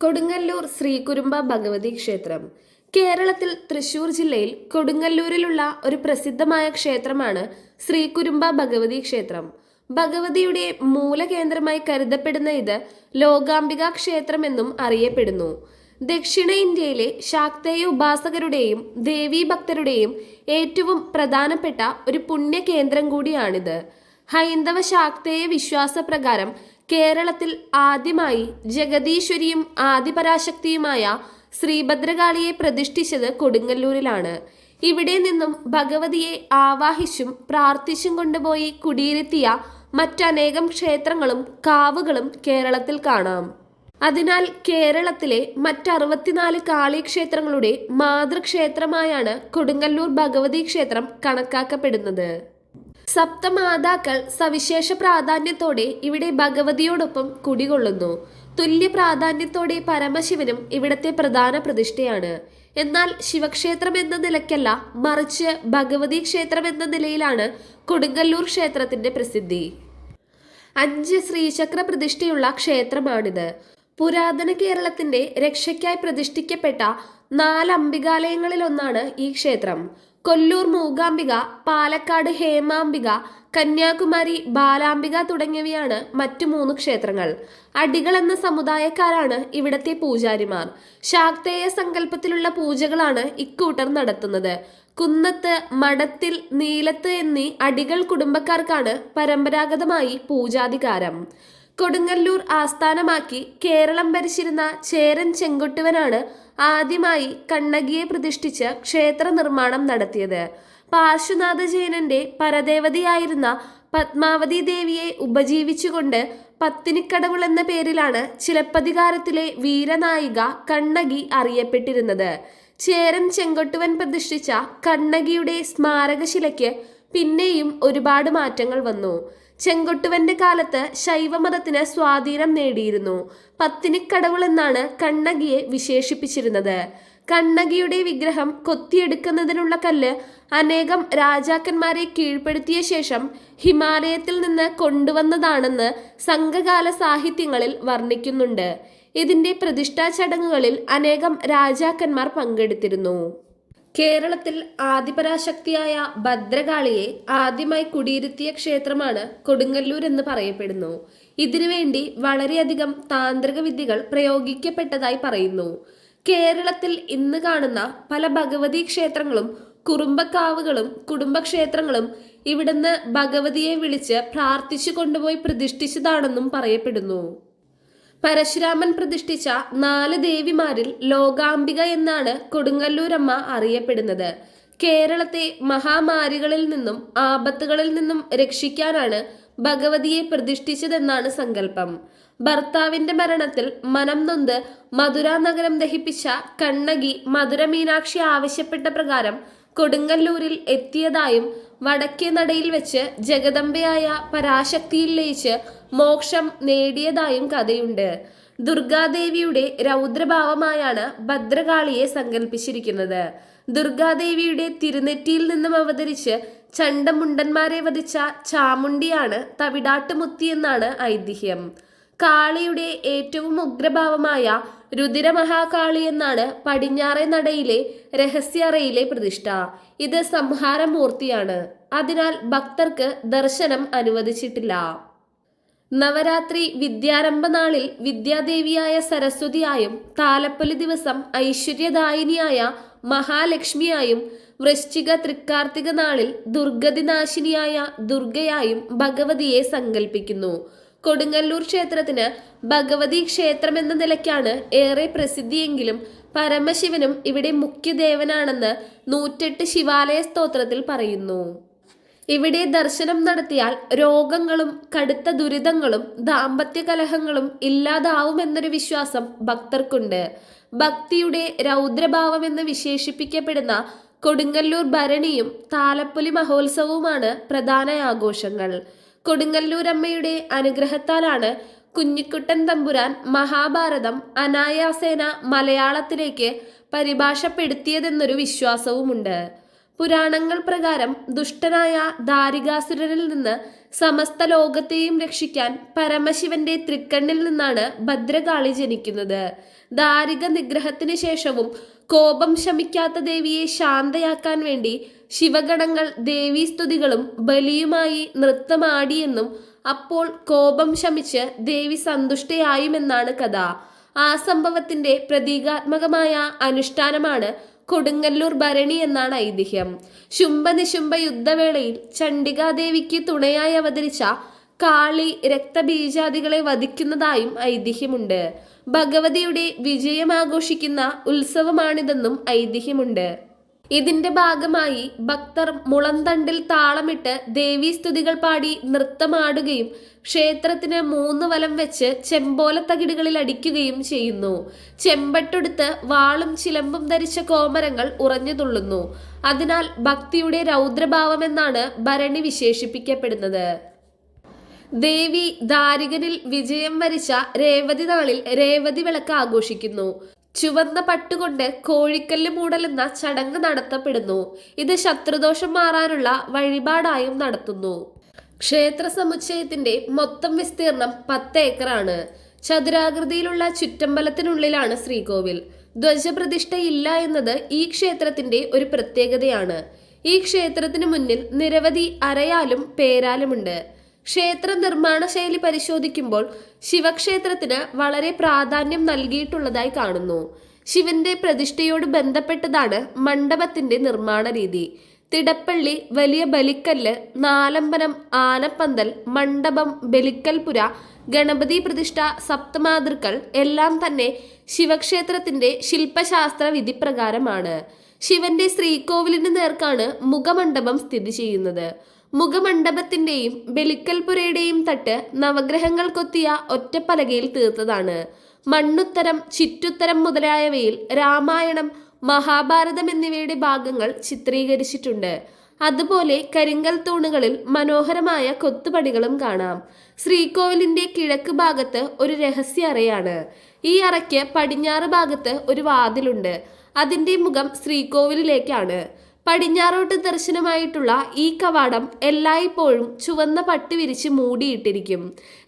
കൊടുങ്ങല്ലൂർ ശ്രീകുരുമ്പ ഭഗവതി ക്ഷേത്രം. കേരളത്തിൽ തൃശൂർ ജില്ലയിൽ കൊടുങ്ങല്ലൂരിലുള്ള ഒരു പ്രസിദ്ധമായ ക്ഷേത്രമാണ് ശ്രീകുരുമ്പ ഭഗവതി ക്ഷേത്രം. ഭഗവതിയുടെ മൂലകേന്ദ്രമായി കരുതപ്പെടുന്ന ഇത് ലോകാംബിക ക്ഷേത്രമെന്നും അറിയപ്പെടുന്നു. ദക്ഷിണ ഇന്ത്യയിലെ ശാക്തേയ ഉപാസകരുടെയും ദേവീഭക്തരുടെയും ഏറ്റവും പ്രധാനപ്പെട്ട ഒരു പുണ്യ കേന്ദ്രം കൂടിയാണിത്. ഹൈന്ദവ ശാക്തേയ വിശ്വാസപ്രകാരം കേരളത്തിൽ ആദ്യമായി ജഗദീശ്വരിയും ആദിപരാശക്തിയുമായ ശ്രീഭദ്രകാളിയെ പ്രതിഷ്ഠിച്ചത് കൊടുങ്ങല്ലൂരിലാണ്. ഇവിടെ നിന്നും ഭഗവതിയെ ആവാഹിച്ചും പ്രാർത്ഥിച്ചും കൊണ്ടുപോയി കുടിയിരുത്തിയ മറ്റനേകം ക്ഷേത്രങ്ങളും കാവുകളും കേരളത്തിൽ കാണാം. അതിനാൽ കേരളത്തിലെ മറ്ററുപത്തിനാല് കാളി ക്ഷേത്രങ്ങളുടെ മാതൃക്ഷേത്രമായാണ് കൊടുങ്ങല്ലൂർ ഭഗവതി ക്ഷേത്രം കണക്കാക്കപ്പെടുന്നത്. സപ്തമാതാക്കൾ സവിശേഷ പ്രാധാന്യത്തോടെ ഇവിടെ ഭഗവതിയോടൊപ്പം കുടികൊള്ളുന്നു. തുല്യ പ്രാധാന്യത്തോടെ പരമശിവനും ഇവിടത്തെ പ്രധാന പ്രതിഷ്ഠയാണ്. എന്നാൽ ശിവക്ഷേത്രം എന്ന നിലയ്ക്കല്ല മറിച്ച് ഭഗവതി ക്ഷേത്രം എന്ന നിലയിലാണ് കൊടുങ്ങല്ലൂർ ക്ഷേത്രത്തിന്റെ പ്രസിദ്ധി. അഞ്ച് ശ്രീചക്ര പ്രതിഷ്ഠയുള്ള ക്ഷേത്രമാണിത്. പുരാതന കേരളത്തിന്റെ രക്ഷയ്ക്കായി പ്രതിഷ്ഠിക്കപ്പെട്ട നാല് അംബികാലയങ്ങളിലൊന്നാണ് ഈ ക്ഷേത്രം. കൊല്ലൂർ മൂകാംബിക പാലക്കാട് ഹേമാംബിക കന്യാകുമാരി ബാലാംബിക തുടങ്ങിയവയാണ് മറ്റു മൂന്ന് ക്ഷേത്രങ്ങൾ. അടികൾ എന്ന സമുദായക്കാരാണ് ഇവിടത്തെ പൂജാരിമാർ. ശാക്തേയ സങ്കല്പത്തിലുള്ള പൂജകളാണ് ഇക്കൂട്ടർ നടത്തുന്നത്. കുന്നത്ത് മടത്തിൽ നീലത്ത് എന്നീ അടികൾ കുടുംബക്കാർക്കാണ് പരമ്പരാഗതമായി പൂജാധികാരം. കൊടുങ്ങല്ലൂർ ആസ്ഥാനമാക്കി കേരളം ഭരിച്ചിരുന്ന ചേരൻ ചെങ്കൊട്ടുവനാണ് ആദ്യമായി കണ്ണകിയെ പ്രതിഷ്ഠിച്ച ക്ഷേത്ര നിർമ്മാണം നടത്തിയത്. പാർശ്വനാഥ ജൈനന്റെ പരദേവതയായിരുന്ന പത്മാവതി ദേവിയെ ഉപജീവിച്ചുകൊണ്ട് പത്തിനിക്കടവുൾ എന്ന പേരിലാണ് ചിലപ്പതികാരത്തിലെ വീരനായിക കണ്ണകി അറിയപ്പെട്ടിരുന്നത്. ചേരൻ ചെങ്കൊട്ടുവൻ പ്രതിഷ്ഠിച്ച കണ്ണകിയുടെ സ്മാരകശിലയ്ക്ക് പിന്നെയും ഒരുപാട് മാറ്റങ്ങൾ വന്നു. ചെങ്കൊട്ടുവന്റെ കാലത്ത് ശൈവമതത്തിന് സ്വാധീനം നേടിയിരുന്നു. പത്തിനിക്കടവുൾ എന്നാണ് കണ്ണകിയെ വിശേഷിപ്പിച്ചിരുന്നത്. കണ്ണകിയുടെ വിഗ്രഹം കൊത്തിയെടുക്കുന്നതിനുള്ള കല്ല് അനേകം രാജാക്കന്മാരെ കീഴ്പ്പെടുത്തിയ ശേഷം ഹിമാലയത്തിൽ നിന്ന് കൊണ്ടുവന്നതാണെന്ന് സംഘകാല സാഹിത്യങ്ങളിൽ വർണിക്കുന്നുണ്ട്. ഇതിന്റെ പ്രതിഷ്ഠാ ചടങ്ങുകളിൽ അനേകം രാജാക്കന്മാർ പങ്കെടുത്തിരുന്നു. കേരളത്തിൽ ആദിപരാശക്തിയായ ഭദ്രകാളിയെ ആദ്യമായി കുടിയിരുത്തിയ ക്ഷേത്രമാണ് കൊടുങ്ങല്ലൂർ എന്ന് പറയപ്പെടുന്നു. ഇതിനുവേണ്ടി വളരെയധികം താന്ത്രിക വിദ്യകൾ പ്രയോഗിക്കപ്പെട്ടതായി പറയുന്നു. കേരളത്തിൽ ഇന്ന് കാണുന്ന പല ഭഗവതി ക്ഷേത്രങ്ങളും കുറുമ്പക്കാവുകളും കുടുംബക്ഷേത്രങ്ങളും ഇവിടുന്ന് ഭഗവതിയെ വിളിച്ച് പ്രാർത്ഥിച്ചു കൊണ്ടുപോയി പ്രതിഷ്ഠിച്ചതാണെന്നും പറയപ്പെടുന്നു. പരശുരാമൻ പ്രതിഷ്ഠിച്ച നാല് ദേവിമാരിൽ ലോകാംബിക എന്നാണ് കൊടുങ്ങല്ലൂരമ്മ അറിയപ്പെടുന്നത്. കേരളത്തെ മഹാമാരികളിൽ നിന്നും ആപത്തുകളിൽ നിന്നും രക്ഷിക്കാനാണ് ഭഗവതിയെ പ്രതിഷ്ഠിച്ചതെന്നാണ് സങ്കല്പം. ഭർത്താവിന്റെ മരണത്തിൽ മനം നൊന്ത് മധുര നഗരം ദഹിപ്പിച്ച കണ്ണകി മധുര മീനാക്ഷി ആവശ്യപ്പെട്ട പ്രകാരം കൊടുങ്ങല്ലൂരിൽ എത്തിയതായും വടക്കേ നടയിൽ വെച്ച് ജഗദമ്പയായ പരാശക്തിയിൽ ലയിച്ച് മോക്ഷം നേടിയതായും കഥയുണ്ട്. ദുർഗാദേവിയുടെ രൗദ്രഭാവമായാണ് ഭദ്രകാളിയെ സങ്കല്പിച്ചിരിക്കുന്നത് ദുർഗാദേവിയുടെ തിരുനെറ്റിയിൽ നിന്നും അവതരിച്ച് ചണ്ടമുണ്ടന്മാരെ വധിച്ച ചാമുണ്ടിയാണ് തവിടാട്ടുമുത്തി എന്നാണ് ഐതിഹ്യം. കാളിയുടെ ഏറ്റവും ഉഗ്രഭാവമായ രുതിരമഹാകാളി എന്നാണ് പടിഞ്ഞാറേ നടയിലെ രഹസ്യറയിലെ പ്രതിഷ്ഠ. ഇത് സംഹാരമൂർത്തിയാണ്. അതിനാൽ ഭക്തർക്ക് ദർശനം അനുവദിച്ചിട്ടില്ല. നവരാത്രി വിദ്യാരംഭ നാളിൽ വിദ്യാദേവിയായ സരസ്വതിയായും താലപ്പൊലി ദിവസം ഐശ്വര്യദായിനിയായ മഹാലക്ഷ്മിയായും വൃശ്ചിക തൃക്കാർത്തിക നാളിൽ ദുർഗതിനാശിനിയായ ദുർഗയായും ഭഗവതിയെ സങ്കല്പിക്കുന്നു കൊടുങ്ങല്ലൂർ ക്ഷേത്രത്തിന് ഭഗവതി ക്ഷേത്രം എന്ന നിലയ്ക്കാണ് ഏറെ പ്രസിദ്ധിയെങ്കിലും പരമശിവനും ഇവിടെ മുഖ്യദേവനാണെന്ന് നൂറ്റെട്ട് ശിവാലയ സ്തോത്രത്തിൽ പറയുന്നു. ഇവിടെ ദർശനം നടത്തിയാൽ രോഗങ്ങളും കടുത്ത ദുരിതങ്ങളും ദാമ്പത്യ കലഹങ്ങളും ഇല്ലാതാവുമെന്നൊരു വിശ്വാസം ഭക്തർക്കുണ്ട്. ഭക്തിയുടെ രൗദ്രഭാവം എന്ന് വിശേഷിപ്പിക്കപ്പെടുന്ന കൊടുങ്ങല്ലൂർ ഭരണിയും താലപ്പൊലി മഹോത്സവവുമാണ് പ്രധാന ആഘോഷങ്ങൾ. കൊടുങ്ങല്ലൂരമ്മയുടെ അനുഗ്രഹത്താലാണ് കുഞ്ഞിക്കുട്ടൻ തമ്പുരാൻ മഹാഭാരതം അനായാസേന മലയാളത്തിലേക്ക് പരിഭാഷപ്പെടുത്തിയതെന്നൊരു വിശ്വാസവുമുണ്ട്. പുരാണങ്ങൾ പ്രകാരം ദുഷ്ടനായ ദാരികാസുരനിൽ നിന്ന് സമസ്ത ലോകത്തെയും രക്ഷിക്കാൻ പരമശിവന്റെ തൃക്കണ്ണിൽ നിന്നാണ് ഭദ്രകാളി ജനിക്കുന്നത്. ദാരിക നിഗ്രഹത്തിന് ശേഷവും കോപം ശമിക്കാത്ത ദേവിയെ ശാന്തയാക്കാൻ വേണ്ടി ശിവഗണങ്ങൾ ദേവീസ്തുതികളും ബലിയുമായി നൃത്തമാടിയെന്നും അപ്പോൾ കോപം ശമിച്ച് ദേവി സന്തുഷ്ടയായുമെന്നാണ് കഥ. ആ സംഭവത്തിന്റെ പ്രതീകാത്മകമായ അനുഷ്ഠാനമാണ് കൊടുങ്ങല്ലൂർ ഭരണി എന്നാണ് ഐതിഹ്യം. ശുംഭനിശുംഭ യുദ്ധവേളയിൽ ചണ്ഡികാദേവിക്ക് തുണയായി അവതരിച്ച കാളി രക്തബീജാദികളെ വധിക്കുന്നതായും ഐതിഹ്യമുണ്ട്. ഭഗവതിയുടെ വിജയമാഘോഷിക്കുന്ന ഉത്സവമാണിതെന്നും ഐതിഹ്യമുണ്ട്. ഇതിന്റെ ഭാഗമായി ഭക്തർ മുളന്തണ്ടിൽ താളമിട്ട് ദേവീസ്തുതികൾ പാടി നൃത്തമാടുകയും ക്ഷേത്രത്തിന് മൂന്ന് വലം വെച്ച് ചെമ്പോലത്തകിടുകളിൽ അടിക്കുകയും ചെയ്യുന്നു. ചെമ്പട്ടെടുത്ത് വാളും ചിലമ്പും ധരിച്ച കോമരങ്ങൾ ഉറഞ്ഞു തുള്ളുന്നു അതിനാൽ ഭക്തിയുടെ രൗദ്രഭാവമെന്നാണ് ഭരണി വിശേഷിപ്പിക്കപ്പെടുന്നത്. ദേവി ദാരികനിൽ വിജയം വരിച്ച രേവതി നാളിൽ രേവതി വിളക്ക് ആഘോഷിക്കുന്നു. ചുവന്ന പട്ടുകൊണ്ട് കോഴിക്കല്ല് മൂടലെന്ന ചടങ്ങ് നടത്തപ്പെടുന്നു. ഇത് ശത്രുദോഷം മാറാനുള്ള വഴിപാടായും നടത്തുന്നു. ക്ഷേത്ര സമുച്ചയത്തിന്റെ മൊത്തം വിസ്തീർണം പത്ത് ഏക്കറാണ്. ചതുരാകൃതിയിലുള്ള ചുറ്റമ്പലത്തിനുള്ളിലാണ് ശ്രീകോവിൽ. ധ്വജപ്രതിഷ്ഠയില്ല എന്നത് ഈ ക്ഷേത്രത്തിന്റെ ഒരു പ്രത്യേകതയാണ്. ഈ ക്ഷേത്രത്തിന് മുന്നിൽ നിരവധി അരയാലും പേരാലുമുണ്ട്. ക്ഷേത്ര നിർമ്മാണ ശൈലി പരിശോധിക്കുമ്പോൾ ശിവക്ഷേത്രത്തിന് വളരെ പ്രാധാന്യം നൽകിയിട്ടുള്ളതായി കാണുന്നു. ശിവന്റെ പ്രതിഷ്ഠയോട് ബന്ധപ്പെട്ടതാണ് മണ്ഡപത്തിന്റെ നിർമ്മാണ രീതി. തിടപ്പള്ളി വലിയ ബലിക്കല്ല് നാലമ്പലം ആനപ്പന്തൽ മണ്ഡപം ബലിക്കൽപുര ഗണപതി പ്രതിഷ്ഠ സപ്തമാതൃക്കൾ എല്ലാം തന്നെ ശിവക്ഷേത്രത്തിന്റെ ശില്പശാസ്ത്ര വിധിപ്രകാരമാണ്. ശിവന്റെ ശ്രീകോവിലിന് നേർക്കാണ് മുഖമണ്ഡപം സ്ഥിതി ചെയ്യുന്നത്. മുഖമണ്ഡപത്തിന്റെയും ബലിക്കൽപുരയുടെയും തട്ട് നവഗ്രഹങ്ങൾ കൊത്തിയ ഒറ്റപ്പലകയിൽ തീർത്തതാണ്. മണ്ണുത്തരം ചിറ്റുത്തരം മുതലായവയിൽ രാമായണം മഹാഭാരതം എന്നിവയുടെ ഭാഗങ്ങൾ ചിത്രീകരിച്ചിട്ടുണ്ട്. അതുപോലെ കരിങ്കൽ തൂണുകളിൽ മനോഹരമായ കൊത്തുപണികളും കാണാം. ശ്രീകോവിലിന്റെ കിഴക്ക് ഭാഗത്ത് ഒരു രഹസ്യ അറയാണ്. ഈ അറയ്ക്ക് പടിഞ്ഞാറ് ഭാഗത്ത് ഒരു വാതിലുണ്ട്. അതിന്റെ മുഖം ശ്രീകോവിലിലേക്കാണ്. പടിഞ്ഞാറോട്ട് ദർശനമായിട്ടുള്ള ഈ കവാടം എല്ലായ്പ്പോഴും ചുവന്ന പട്ട് വിരിച്ച് മൂടിയിട്ടിരിക്കും.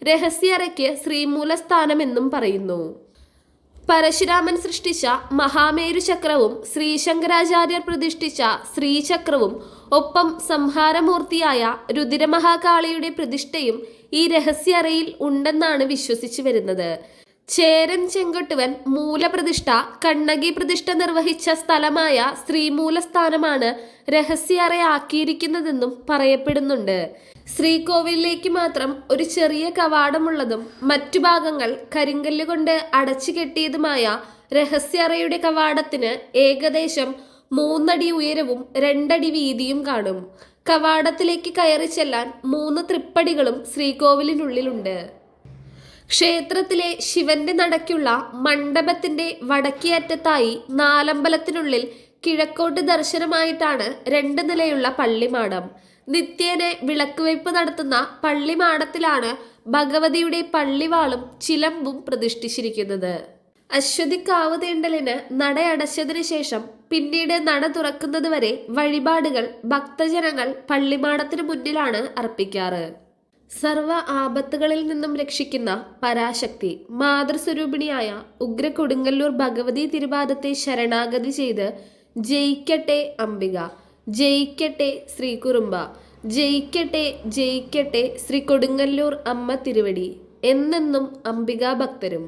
രഹസ്യറയ്ക്ക് ശ്രീമൂലസ്ഥാനം എന്നും പറയുന്നു. പരശുരാമൻ സൃഷ്ടിച്ച മഹാമേരു ചക്രവും ശ്രീശങ്കരാചാര്യർ പ്രതിഷ്ഠിച്ച ശ്രീചക്രവും ഒപ്പം സംഹാരമൂർത്തിയായ രുദ്രമഹാകാളിയുടെ പ്രതിഷ്ഠയും ഈ രഹസ്യറയിൽ ഉണ്ടെന്നാണ് വിശ്വസിച്ചു വരുന്നത്. ചേരൻ ചെങ്കൊട്ടുവൻ മൂലപ്രതിഷ്ഠ കണ്ണകി പ്രതിഷ്ഠ നിർവഹിച്ച സ്ഥലമായ ശ്രീമൂലസ്ഥാനമാണ് രഹസ്യറയാക്കിയിരിക്കുന്നതെന്നും പറയപ്പെടുന്നുണ്ട്. ശ്രീകോവിലേക്ക് മാത്രം ഒരു ചെറിയ കവാടമുള്ളതും മറ്റു ഭാഗങ്ങൾ കരിങ്കല്ല് കൊണ്ട് അടച്ചു കെട്ടിയതുമായ രഹസ്യറയുടെ കവാടത്തിന് ഏകദേശം മൂന്നടി ഉയരവും രണ്ടടി വീതിയും കാണും. കവാടത്തിലേക്ക് കയറി ചെല്ലാൻ മൂന്ന് തൃപ്പടികളും ശ്രീകോവിലിനുള്ളിലുണ്ട്. ക്ഷേത്രത്തിലെ ശിവന്റെ നടക്കുള്ള മണ്ഡപത്തിന്റെ വടക്കേ അറ്റത്തായി നാലമ്പലത്തിനുള്ളിൽ കിഴക്കോട്ട് ദർശനമായിട്ടാണ് രണ്ട് നിലയുള്ള പള്ളിമാടം. നിത്യേനെ വിളക്കുവയ്പ് നടത്തുന്ന പള്ളിമാടത്തിലാണ് ഭഗവതിയുടെ പള്ളിവാളും ചിലമ്പും പ്രതിഷ്ഠിച്ചിരിക്കുന്നത്. അശ്വതിക്കാവ് തീണ്ടലിന് നടയടച്ചതിനു ശേഷം പിന്നീട് നട തുറക്കുന്നതുവരെ വഴിപാടുകൾ ഭക്തജനങ്ങൾ പള്ളിമാടത്തിനു മുന്നിലാണ് അർപ്പിക്കാറ്. സർവ ആപത്തുകളിൽ നിന്നും രക്ഷിക്കുന്ന പരാശക്തി മാതൃസ്വരൂപിണിയായ ഉഗ്ര കൊടുങ്ങല്ലൂർ ഭഗവതി തിരുവാദത്തെ ശരണാഗതി ചെയ്ത് ജയിക്കട്ടെ അംബിക ജയിക്കട്ടെ ശ്രീകുറുമ്പ ജയിക്കട്ടെ ജയിക്കട്ടെ ശ്രീ കൊടുങ്ങല്ലൂർ അമ്മ തിരുവടി എന്നെന്നും അംബികാ ഭക്തരും